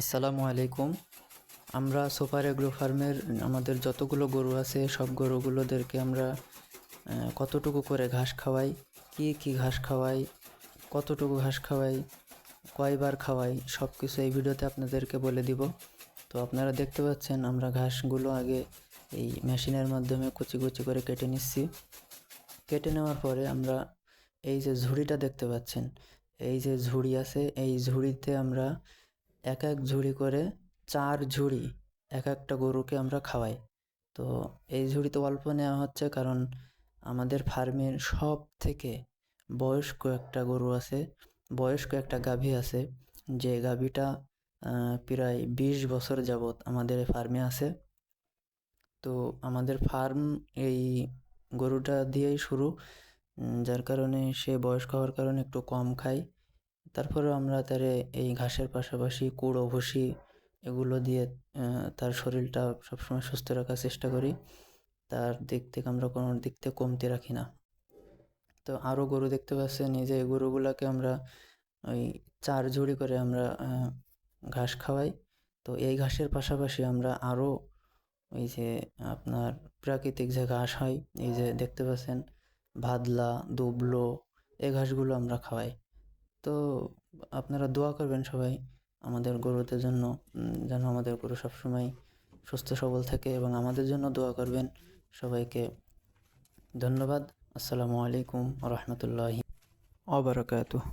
আসসালামু আলাইকুম। আমরা সুপার এগ্রো ফার্মের আমাদের যতগুলো গরু আছে, সব গরুগুলোদেরকে আমরা কতটুকু করে ঘাস খাওয়াই, কি কি ঘাস খাওয়াই, কতটুকু ঘাস খাওয়াই, কয়বার খাওয়াই সব কিছু এই ভিডিওতে আপনাদেরকে বলে দিব। তো আপনারা দেখতে পাচ্ছেন, আমরা ঘাসগুলো আগে এই মেশিনের মাধ্যমে কুচি কুচি করে কেটে নিচ্ছি। কেটে নেওয়ার পরে আমরা এই যে ঝুড়িটা দেখতে পাচ্ছেন, এই যে ঝুড়ি আছে, এই ঝুড়িতে আমরা এক এক ঝুড়ি করে চার ঝুড়ি এক একটা গরুকে আমরা খাওয়াই। তো এই ঝুড়ি তো অল্প নেওয়া হচ্ছে কারণ আমাদের ফার্মের সব থেকে বয়স্ক একটা গরু আছে, বয়স্ক একটা গাভী আছে, যে গাভীটা প্রায় বিশ বছর যাবৎ আমাদের ফার্মে আছে। তো আমাদের ফার্ম এই গরুটা দিয়েই শুরু যার কারণে সে বয়স্ক হওয়ার কারণে একটু কম খায়। তারপরেও আমরা তারে এই ঘাসের পাশাপাশি, কুড়ো, ভুসি এগুলো দিয়ে তার শরীরটা সবসময় সুস্থ রাখার চেষ্টা করি। তার দিক থেকে আমরা কোনো দিক থেকে কমতি রাখি না। তো আরও গরু দেখতে পাচ্ছেন, এই যে এই গরুগুলাকে আমরা ওই চার ঝুড়ি করে আমরা ঘাস খাওয়াই। তো এই ঘাসের পাশাপাশি আমরা আরও ওই যে আপনার প্রাকৃতিক যে ঘাস হয়, এই যে দেখতে পাচ্ছেন, ভাদলা, দুবলো এই ঘাসগুলো আমরা খাওয়াই। তো আপনারা দোয়া করবেন সবাই আমাদের গরুদের জন্য যেন আমাদের গরু সবসময় সুস্থ, সবল থাকে এবং আমাদের জন্য দোয়া করবেন। সবাইকে ধন্যবাদ। আসসালামু আলাইকুম রহমতুল্লাহি। অবরাকাতুহ